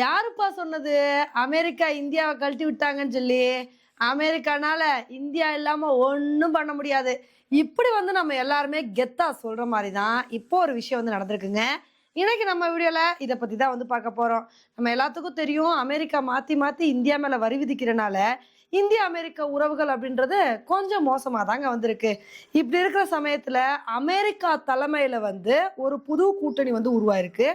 யாருப்பா சொன்னது? அமெரிக்கா இந்தியாவை கழட்டி விட்டாங்கன்னு சொல்லி. அமெரிக்கானால இந்தியா இல்லாம ஒன்றும் பண்ண முடியாது. இப்படி வந்து நம்ம எல்லாருமே கெத்தா சொல்ற மாதிரி தான் இப்போ ஒரு விஷயம் வந்து நடந்திருக்குங்க. இன்னைக்கு நம்ம வீடியோல இதை பத்தி தான் வந்து பார்க்க போறோம். நம்ம எல்லாத்துக்கும் தெரியும் அமெரிக்கா மாத்தி மாத்தி இந்தியா மேல வரி விதிக்கிறனால இந்திய அமெரிக்க உறவுகள் அப்படின்றது கொஞ்சம் மோசமாக தாங்க வந்திருக்கு. இப்படி இருக்கிற சமயத்தில் அமெரிக்கா தலைமையில் வந்து ஒரு புது கூட்டணி வந்து உருவாயிருக்கு.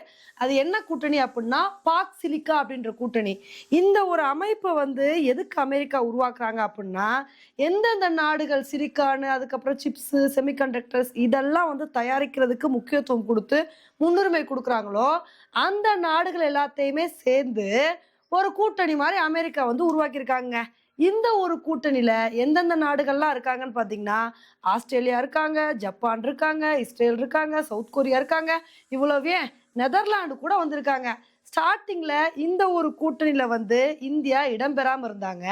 அது என்ன கூட்டணி அப்படின்னா பாக் சிலிக்கா அப்படின்ற கூட்டணி. இந்த ஒரு அமைப்பை வந்து எதுக்கு அமெரிக்கா உருவாக்குறாங்க அப்படின்னா எந்தெந்த நாடுகள் சிலிக்கானு அதுக்கப்புறம் சிப்ஸு செமிகண்டக்டர்ஸ் இதெல்லாம் வந்து தயாரிக்கிறதுக்கு முக்கியத்துவம் கொடுத்து முன்னுரிமை கொடுக்குறாங்களோ அந்த நாடுகள் எல்லாத்தையுமே சேர்ந்து ஒரு கூட்டணி மாதிரி அமெரிக்கா வந்து உருவாக்கியிருக்காங்க. இந்த ஒரு கூட்டணியில் எந்தெந்த நாடுகள்லாம் இருக்காங்கன்னு பார்த்தீங்கன்னா ஆஸ்திரேலியா இருக்காங்க ஜப்பான் இருக்காங்க இஸ்ரேல் இருக்காங்க சவுத் கொரியா இருக்காங்க. இவ்வளோவே நெதர்லாந்து கூட வந்திருக்காங்க. ஸ்டார்டிங்கில் இந்த ஒரு கூட்டணியில் வந்து இந்தியா இடம்பெறாமல் இருந்தாங்க.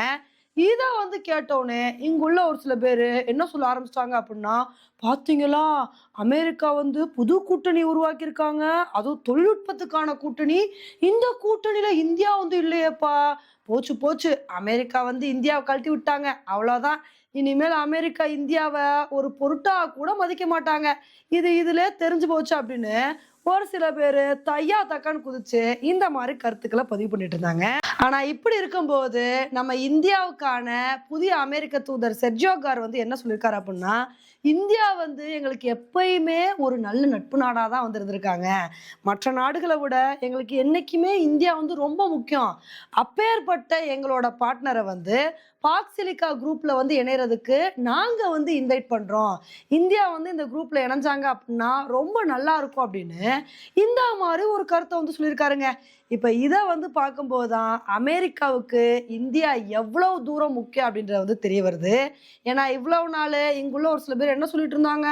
இதை வந்து கேட்டோன்னே இங்குள்ள ஒரு சில பேர் என்ன சொல்ல ஆரம்பிச்சிட்டாங்க அப்படின்னா பார்த்தீங்களா அமெரிக்கா வந்து புது கூட்டணி உருவாக்கியிருக்காங்க. அதுவும் தொழில்நுட்பத்துக்கான கூட்டணி. இந்த கூட்டணியில் இந்தியா வந்து இல்லையேப்பா. போச்சு போச்சு. அமெரிக்கா வந்து இந்தியாவை கழட்டி விட்டாங்க. அவ்வளோதான் இனிமேல் அமெரிக்கா இந்தியாவை ஒரு பொருட்டாக கூட மதிக்க மாட்டாங்க. இது இதில் தெரிஞ்சு போச்சு அப்படின்னு ஒரு சில பேர் தையா தக்கான்னு குதிச்சு இந்த மாதிரி கருத்துக்களை பதிவு பண்ணிட்டு இருந்தாங்க. ஆனால் இப்படி இருக்கும்போது நம்ம இந்தியாவுக்கான புதிய அமெரிக்க தூதர் செர்ஜோகார் வந்து என்ன சொல்லியிருக்காரு அப்படின்னா இந்தியா வந்து எங்களுக்கு எப்பயுமே ஒரு நல்ல நட்பு நாடாக தான் வந்து இருந்திருக்காங்க மற்ற நாடுகளை விட எங்களுக்கு என்னைக்குமே இந்தியா வந்து ரொம்ப முக்கியம். அப்பேற்பட்ட எங்களோட பார்ட்னரை வந்து பாக்சிலிக்கா குரூப்பில் வந்து இணையறதுக்கு நாங்கள் வந்து இன்வைட் பண்ணுறோம் இந்தியா வந்து இந்த குரூப்பில் இணைஞ்சாங்க அப்படின்னா ரொம்ப நல்லா இருக்கும் அப்படின்னு இந்த மாதிரி ஒரு கருத்தை வந்து சொல்லியிருக்காருங்க இப்போ இதை வந்து பார்க்கும்போது தான் அமெரிக்காவுக்கு இந்தியா எவ்வளவு தூரம் முக்கியம் அப்படின்றது வந்து தெரிய வருது. ஏன்னா இவ்வளவு நாள் இங்குள்ள ஒரு சில பேர் என்ன சொல்லிட்டு இருந்தாங்க?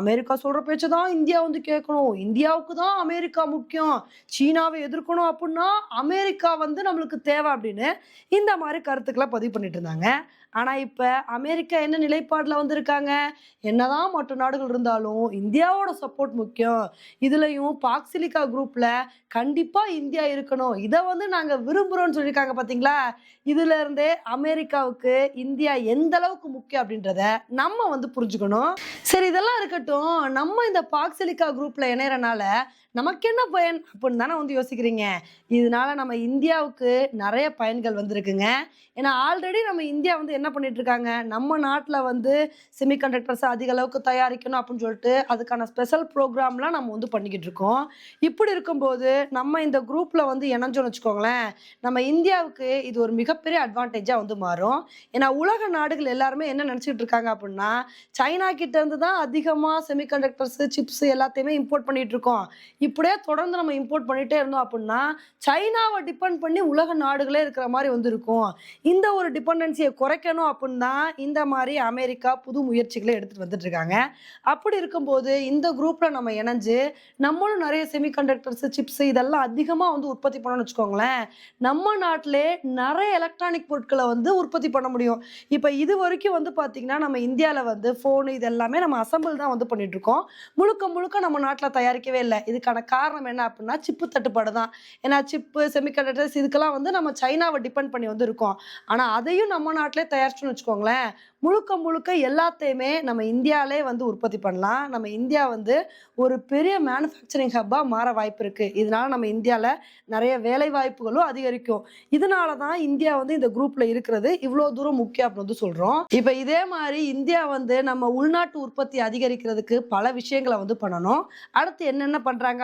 அமெரிக்கா சொல்ற பேச்சை தான் இந்தியா வந்து கேட்கணும். இந்தியாவுக்கு தான் அமெரிக்கா முக்கியம். சீனாவை எதிர்க்கணும் அப்படின்னா அமெரிக்கா வந்து நம்மளுக்கு தேவை அப்படின்னு இந்த மாதிரி கருத்துக்களை பதிவு பண்ணிட்டு இருந்தாங்க. ஆனால் இப்போ அமெரிக்கா என்ன நிலைப்பாடில் வந்திருக்காங்க? என்னதான் மற்ற நாடுகள் இருந்தாலும் இந்தியாவோட சப்போர்ட் முக்கியம். இதுலையும் பாக்சிலிகா குரூப்பில் கண்டிப்பாக இந்தியா இருக்கணும். இதை வந்து நாங்கள் விரும்புகிறோம்னு சொல்லியிருக்காங்க பார்த்தீங்களா இதுலேருந்தே அமெரிக்காவுக்கு இந்தியா எந்த அளவுக்கு முக்கியம் அப்படின்றத நம்ம வந்து புரிஞ்சுக்கணும். சரி இதெல்லாம் இருக்கட்டும். நம்ம இந்த பாக்சிலிகா குரூப்பில் இணையறனால நமக்கு என்ன பயன் அப்படின்னு தானே வந்து யோசிக்கிறீங்க. இதனால நம்ம இந்தியாவுக்கு நிறைய பயன்கள் வந்திருக்குங்க. ஏன்னா ஆல்ரெடி நம்ம இந்தியா வந்து என்ன பண்ணிட்டு இருக்காங்க? நம்ம நாட்டில் வந்து செமிகண்டக்டர்ஸ் அதிக அளவுக்கு தயாரிக்கணும் அப்படின்னு சொல்லிட்டு அதுக்கான ஸ்பெஷல் ப்ரோக்ராம்லாம் நம்ம வந்து பண்ணிக்கிட்டு இருக்கோம். இப்படி இருக்கும்போது நம்ம இந்த குரூப்பில் வந்து இணைஞ்சோன்னு வச்சுக்கோங்களேன் நம்ம இந்தியாவுக்கு இது ஒரு மிகப்பெரிய அட்வான்டேஜாக வந்து மாறும். ஏன்னா உலக நாடுகள் எல்லாருமே என்ன நினச்சிட்டு இருக்காங்க அப்படின்னா சைனா கிட்ட இருந்து தான் அதிகமாக செமிகண்டக்டர்ஸ் சிப்ஸ் எல்லாத்தையுமே இம்போர்ட் பண்ணிட்டு இருக்கோம். இப்படியே தொடர்ந்து நம்ம இம்போர்ட் பண்ணிகிட்டே இருந்தோம் அப்படின்னா சைனாவை டிபெண்ட் பண்ணி உலக நாடுகளே இருக்கிற மாதிரி வந்திருக்கும். இந்த ஒரு டிபெண்டன்சியை குறைக்கணும் அப்படின்னா இந்த மாதிரி அமெரிக்கா புது முயற்சிகளை எடுத்துகிட்டு வந்துட்டு இருக்காங்க. அப்படி இருக்கும்போது இந்த குரூப்பில் நம்ம இணைஞ்சு நம்மளும் நிறைய செமிகண்டக்டர்ஸ் சிப்ஸ் இதெல்லாம் அதிகமாக வந்து உற்பத்தி பண்ணணும்னு வச்சுக்கோங்களேன். நம்ம நாட்டிலே நிறைய எலக்ட்ரானிக் பொருட்களை வந்து உற்பத்தி பண்ண முடியும். இப்போ இது வரைக்கும் வந்து பார்த்தீங்கன்னா நம்ம இந்தியாவில் வந்து ஃபோனு இது எல்லாமே நம்ம அசம்பிள் தான் வந்து பண்ணிட்டு இருக்கோம். முழுக்க முழுக்க நம்ம நாட்டில் தயாரிக்கவே இல்லை. இதுக்கான காரணம் என்ன அப்படின்னா சிப்பு தட்டுப்பாடு தான் ஏன்னா சிப்பு செமிகண்டக்டர்ஸ் இதுக்கெல்லாம் வந்து நம்ம சைனாவை டிபெண்ட் பண்ணி வந்து இருக்கோம் ஆனால் அதையும் நம்ம நாட்டிலே தயாரிச்சோம்னு வச்சுக்கோங்களேன். முழுக்க முழுக்க எல்லாத்தையுமே நம்ம இந்தியாவிலே வந்து உற்பத்தி பண்ணலாம். நம்ம இந்தியா வந்து ஒரு பெரிய மேனுஃபேக்சரிங் ஹப்பாக மாற வாய்ப்பு இருக்குது இதனால நம்ம இந்தியாவில் நிறைய வேலை வாய்ப்புகளும் அதிகரிக்கும். இதனால தான் இந்தியா வந்து இந்த குரூப்பில் இருக்கிறது இவ்வளோ தூரம் முக்கியம் அப்படின்னு வந்து சொல்கிறோம் இப்போ இதே மாதிரி இந்தியா வந்து நம்ம உள்நாட்டு உற்பத்தி அதிகரிக்கிறதுக்கு பல விஷயங்களை வந்து பண்ணணும். அடுத்து என்னென்ன பண்ணுறாங்க